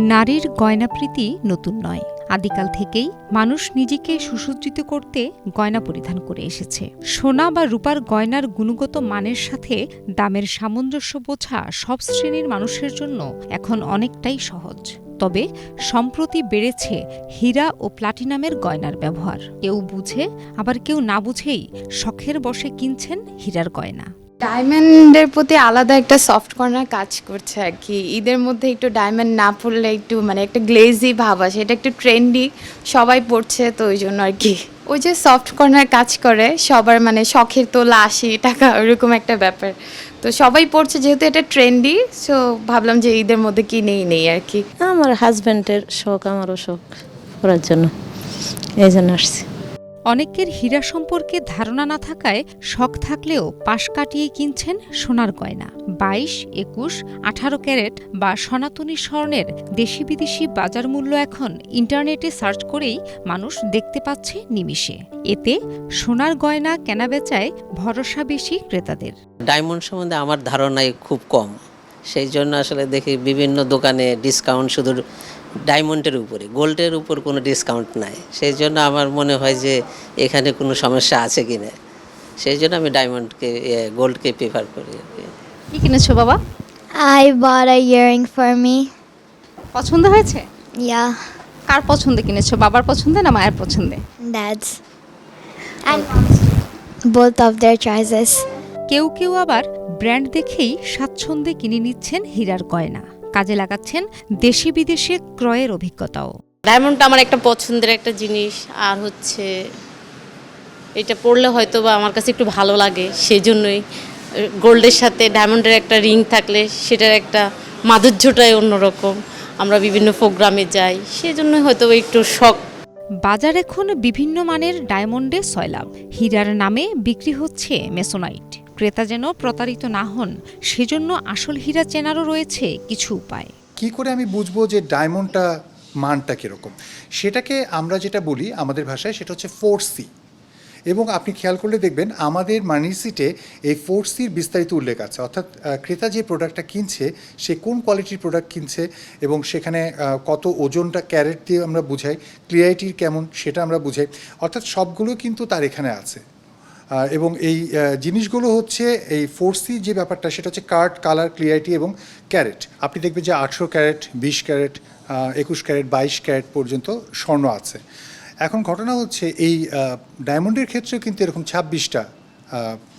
নারীর গয়নাপ্রীতি নতুন নয়। আদিকাল থেকেই মানুষ নিজেকে সুসজ্জিত করতে গয়না পরিধান করে এসেছে। সোনা বা রূপার গয়নার গুণগত মানের সাথে দামের সামঞ্জস্য বোঝা সব শ্রেণির মানুষের জন্য এখন অনেকটাই সহজ। তবে সম্প্রতি বেড়েছে হীরা ও প্লাটিনামের গয়নার ব্যবহার। কেউ বুঝে, আবার কেউ না বুঝেই শখের বসে কিনছেন হীরার গয়না। ডায়মন্ডের প্রতি আলাদা একটা সফট কর্নার কাজ করছে আর কি। ঈদের মধ্যে একটু ডায়মন্ড না পড়লে একটু মানে একটা গ্লেজি ভাব আছে এটা একটু ট্রেন্ডি সবাই পড়ছে তো ওই জন্য আর কি। ওই যে সফট কর্নার কাজ করে, সবার মানে শখের তোলা আশি টাকা, ওরকম একটা ব্যাপার। তো সবাই পড়ছে যেহেতু এটা ট্রেন্ডি সো ভাবলাম যে ঈদের মধ্যে কিনেই নেই আর কি। আমার হাজব্যান্ডের শখ, আমারও শখ করার জন্য। এই জন্য আসছি। অনেকের হীরা সম্পর্কে ধারণা না থাকায় শখ থাকলেও পাশ কাটিয়ে কিনছেন সোনার গয়না। বাইশ, একুশ, আঠারো ক্যারেট বা সনাতনী স্বর্ণের দেশি বিদেশি বাজার মূল্য এখন ইন্টারনেটে সার্চ করেই মানুষ দেখতে পাচ্ছে নিমিষে। এতে সোনার গয়না কেনাবেচায় ভরসা বেশি ক্রেতাদের। ডায়মন্ড সম্বন্ধে আমার ধারণাই খুব কম। সেই জন্য আসলে দেখি বিভিন্ন দোকানে ডিসকাউন্ট শুধু ডায়মন্ডের উপরে গোল্ডের উপর কোনো ডিসকাউন্ট নাই। সেই জন্য আমার মনে হয় যে এখানে কোনো সমস্যা আছে কি না সেই জন্য আমি ডায়মন্ডকে গোল্ডকে প্রেফার করি আর কি। কিনেছো বাবা? I bought a earring for me. পছন্দ হয়েছে? ইয়া কার পছন্দে কিনেছো বাবার পছন্দে না মায়ের পছন্দে? Dad's. And both of their choices. কেউ কেউ আবার ব্র্যান্ড দেখেই স্বাচ্ছন্দ্যে কিনে নিচ্ছেন হীরার গয়না। কাজে লাগাচ্ছেন দেশি বিদেশে ক্রয়ের অভিজ্ঞতাও। ডায়মন্ডটা আমার একটা পছন্দের একটা জিনিস, আর হচ্ছে এটা পড়লে হয়তো বা আমার কাছে একটু ভালো লাগে সেই জন্যই গোল্ডের সাথে ডায়মন্ডের একটা রিং থাকলে সেটার একটা মাধুর্যটাই অন্যরকম। আমরা বিভিন্ন প্রোগ্রামে যাই সেই জন্যই হয়তো একটু শখ বাজার এখন বিভিন্ন মানের ডায়মন্ডে সয়লাভ হীরার নামে বিক্রি হচ্ছে মেসোনাইট। ক্রেতা যেন প্রতারিত না হন, সেজন্য আসল হীরা চেনারও রয়েছে কিছু উপায়। কি করে আমি বুঝব যে ডায়মন্ডটা মানটা কীরকম? সেটাকে আমরা যেটা বলি আমাদের ভাষায়, সেটা হচ্ছে ফোর সি। এবং আপনি খেয়াল করলে দেখবেন আমাদের মানি সিটে এই ফোর সির বিস্তারিত উল্লেখ আছে। অর্থাৎ ক্রেতা যে প্রোডাক্টটা কিনছে, সে কোন কোয়ালিটির প্রোডাক্ট কিনছে এবং সেখানে কত ওজনটা ক্যারেট দিয়ে আমরা বুঝাই ক্লিয়ারিটির কেমন সেটা আমরা বুঝাই। অর্থাৎ সবগুলো কিন্তু তার এখানে আছে। এবং এই জিনিসগুলো হচ্ছে এই ফোর সি যে ব্যাপারটা, সেটা হচ্ছে কার্ড কালার ক্লিয়ারিটি এবং ক্যারেট আপনি দেখবেন যে আঠেরো ক্যারেট বিশ ক্যারেট একুশ ক্যারেট বাইশ ক্যারেট পর্যন্ত স্বর্ণ আছে। এখন ঘটনা হচ্ছে এই ডায়মন্ডের ক্ষেত্রেও কিন্তু এরকম ছাব্বিশটা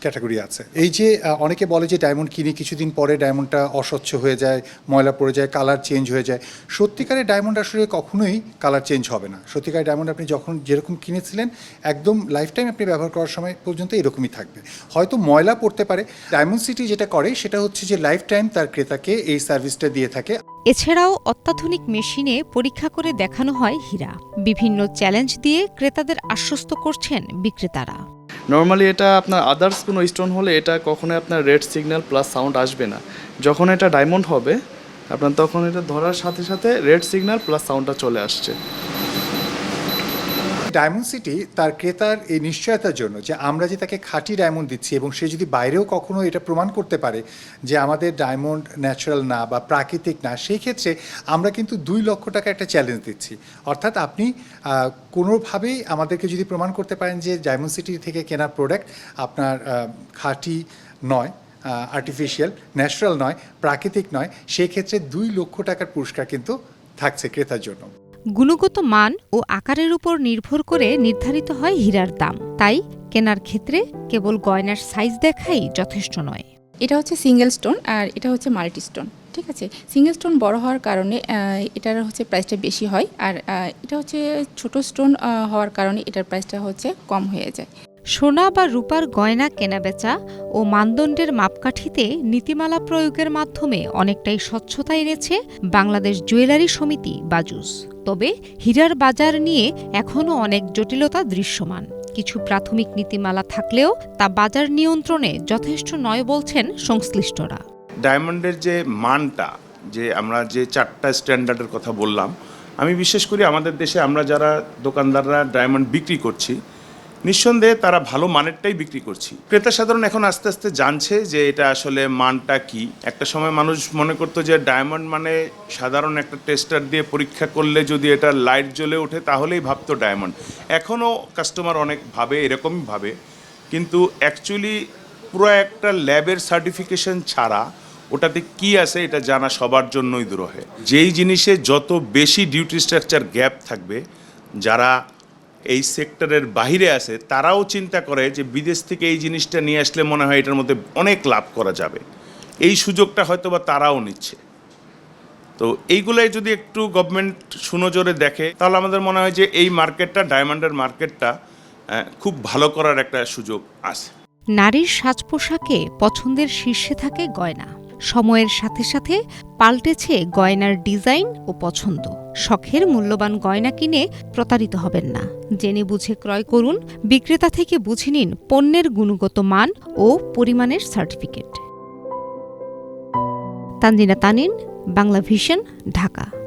ক্যাটাগরি আছে। এই যে অনেকে বলে যে ডায়মন্ড কিনে কিছুদিন পরে ডায়মন্ডটা অস্বচ্ছ হয়ে যায়, ময়লা পড়ে যায়, কালার চেঞ্জ হয়ে যায়। সত্যিকারের ডায়মন্ড আসলে কখনোই কালার চেঞ্জ হবে না। সত্যিকারের ডায়মন্ড আপনি যখন যেরকম কিনেছিলেন, একদম লাইফ টাইম আপনি ব্যবহার করার সময় পর্যন্ত এরকমই থাকবে। হয়তো ময়লা পড়তে পারে। ডায়মন্ড সিটি যেটা করে, সেটা হচ্ছে যে লাইফ টাইম তার ক্রেতাকে এই সার্ভিসটা দিয়ে থাকে। এছাড়াও অত্যাধুনিক মেশিনে পরীক্ষা করে দেখানো হয় হীরা। বিভিন্ন চ্যালেঞ্জ দিয়ে ক্রেতাদের আশ্বস্ত করছেন বিক্রেতারা। নর্মালি এটা আপনার আদার্স কোনো স্টোন হলে এটা কখনোই আপনার রেড সিগন্যাল প্লাস সাউন্ড আসবে না। যখন এটা ডায়মন্ড হবে, আপনার তখন এটা ধরার সাথে সাথে রেড সিগন্যাল প্লাস সাউন্ডটা চলে আসছে। ডায়মন্ড সিটি তার ক্রেতার এই নিশ্চয়তার জন্য যে আমরা যে তাকে খাঁটি ডায়মন্ড দিচ্ছি এবং সে যদি বাইরেও কখনো এটা প্রমাণ করতে পারে যে আমাদের ডায়মন্ড ন্যাচারাল না বা প্রাকৃতিক না, সেই ক্ষেত্রে আমরা কিন্তু দুই লক্ষ টাকা একটা চ্যালেঞ্জ দিচ্ছি। অর্থাৎ আপনি কোনোভাবেই আমাদেরকে যদি প্রমাণ করতে পারেন যে ডায়মন্ড সিটি থেকে কেনা প্রোডাক্ট আপনার খাঁটি নয় আর্টিফিশিয়াল ন্যাচারাল নয়, প্রাকৃতিক নয় সেক্ষেত্রে দুই লক্ষ টাকার পুরস্কার কিন্তু থাকছে ক্রেতার জন্য। গুণগত মান ও আকারের উপর নির্ভর করে নির্ধারিত হয় হীরার দাম। তাই কেনার ক্ষেত্রে কেবল গয়নার সাইজ দেখাই যথেষ্ট নয়। এটা হচ্ছে সিঙ্গেল স্টোন আর এটা হচ্ছে মাল্টি স্টোন, ঠিক আছে? সিঙ্গেল স্টোন বড় হওয়ার কারণে এটার হচ্ছে প্রাইসটা বেশি হয় আর এটা হচ্ছে ছোট স্টোন হওয়ার কারণে এটার প্রাইসটা হচ্ছে কম হয়ে যায়। সোনা বা রূপার গয়না কেনাবেচা ও মানদণ্ডের মাপকাঠিতে নীতিমালা প্রয়োগের মাধ্যমে অনেকটাই স্বচ্ছতা এনেছে বাংলাদেশ জুয়েলারি সমিতি বাজুস। তবে হীরার বাজার নিয়ে এখনও অনেক জটিলতা দৃশ্যমান। কিছু প্রাথমিক নীতিমালা থাকলেও তা বাজার নিয়ন্ত্রণে যথেষ্ট নয় বলছেন সংশ্লিষ্টরা। ডায়মন্ডের যে মানটা, যে আমরা যে চারটা স্ট্যান্ডার্ডের কথা বললাম, আমি বিশেষ করি আমাদের দেশে আমরা যারা দোকানদাররা ডায়মন্ড বিক্রি করছি নিঃসন্দেহে তারা ভালো মানেরটাই বিক্রি করছি। ক্রেতা সাধারণ এখন আস্তে আস্তে জানছে যে এটা আসলে মানটা কি। একটা সময় মানুষ মনে করতো যে ডায়মন্ড মানে সাধারণ একটা টেস্টার দিয়ে পরীক্ষা করলে যদি এটা লাইট জ্বলে ওঠে তাহলেই ভাবতো ডায়মন্ড। এখনও কাস্টমার অনেক ভাবে এরকমই ভাবে। কিন্তু অ্যাকচুয়ালি পুরো একটা ল্যাবের সার্টিফিকেশন ছাড়া ওটাতে কি আছে এটা জানা সবার জন্যই দুরহে। যেই জিনিসে যত বেশি ডিউটি স্ট্রাকচার গ্যাপ থাকবে, যারা এই সেক্টরের বাইরে আছে, তারাও চিন্তা করে যে বিদেশ থেকে এই জিনিসটা নিয়ে আসলে মনে হয় এটার মধ্যে অনেক লাভ করা যাবে। এই সুযোগটা হয়তো বা তারাও নিচ্ছে। তো এইগুলাই যদি একটু গভর্নমেন্ট সুনজরে দেখে, তাহলে আমাদের মনে হয় যে এই মার্কেটটা ডায়মন্ডের মার্কেটটা খুব ভালো করার একটা সুযোগ আছে। নারীর সাজ পোশাকে পছন্দের শীর্ষে থাকে গয়না। সময়ের সাথে সাথে পাল্টেছে গয়নার ডিজাইন ও পছন্দ। শখের মূল্যবান গয়না কিনে প্রতারিত হবেন না। জেনে বুঝে ক্রয় করুন, বিক্রেতা থেকে বুঝে নিন পণ্যের গুণগত মান ও পরিমাণের সার্টিফিকেট। তানজিনা তানিন, বাংলা ভিশন, ঢাকা।